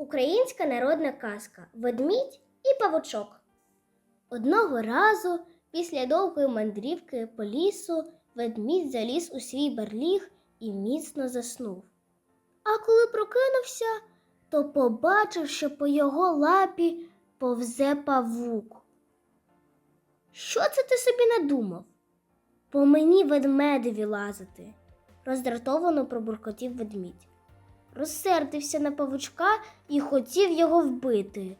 Українська народна казка Ведмідь і павучок. Одного разу, після довгої мандрівки по лісу, ведмідь заліз у свій барліг і міцно заснув. А коли прокинувся, то побачив, що по його лапі повзе павук. Що це ти собі надумав? По мені ведмедеві лазити, роздратовано пробуркотів ведмідь. Розсердився на павучка і хотів його вбити.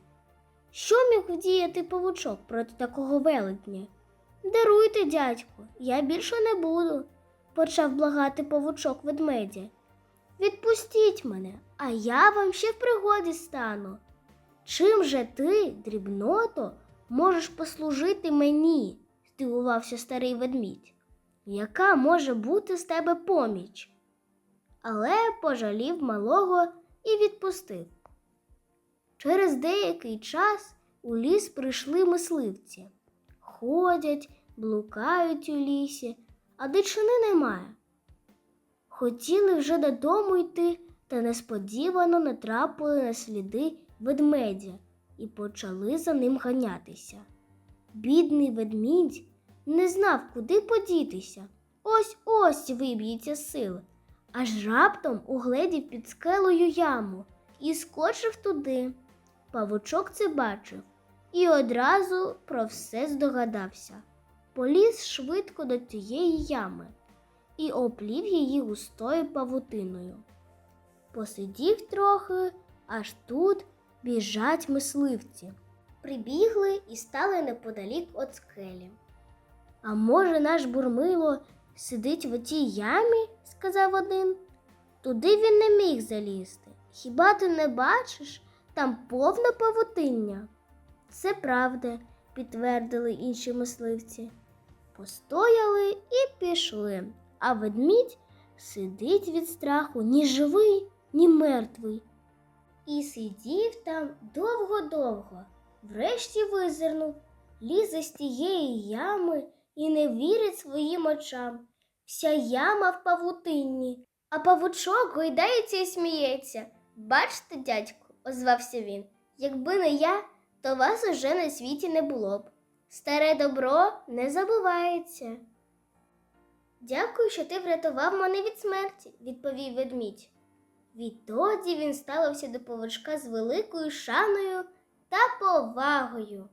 Що міг вдіяти павучок проти такого велетня? Даруйте, дядьку, я більше не буду, почав благати павучок ведмедя. Відпустіть мене, а я вам ще в пригоді стану. Чим же ти, дрібното, можеш послужити мені? здивувався старий ведмідь. Яка може бути з тебе поміч? Але пожалів малого і відпустив. Через деякий час у ліс прийшли мисливці. Ходять, блукають у лісі, а дичини немає. Хотіли вже додому йти, та несподівано натрапили на сліди ведмедя і почали за ним ганятися. Бідний ведмідь не знав, куди подітися. Ось ось виб'ється з сили. Аж раптом угледів під скелею яму і скочив туди. Павучок це бачив і одразу про все здогадався. Поліз швидко до тієї ями і оплів її густою павутиною. Посидів трохи, аж тут біжать мисливці. Прибігли і стали неподалік від скелі. А може, наш бурмило сидить в отій ямі? Сказав один. Туди він не міг залізти. Хіба ти не бачиш? Там повне павутиння. Це правда, підтвердили інші мисливці. Постояли і пішли, а ведмідь сидить від страху ні живий, ні мертвий. І сидів там довго-довго, врешті визирнув, лізе з тієї ями і не вірить своїм очам. Вся яма в павутинні, а павучок гойдається і сміється. Бачите, дядьку, озвався він, якби не я, то вас уже на світі не було б. Старе добро не забувається. Дякую, що ти врятував мене від смерті, відповів ведмідь. Відтоді він ставився до павучка з великою шаною та повагою.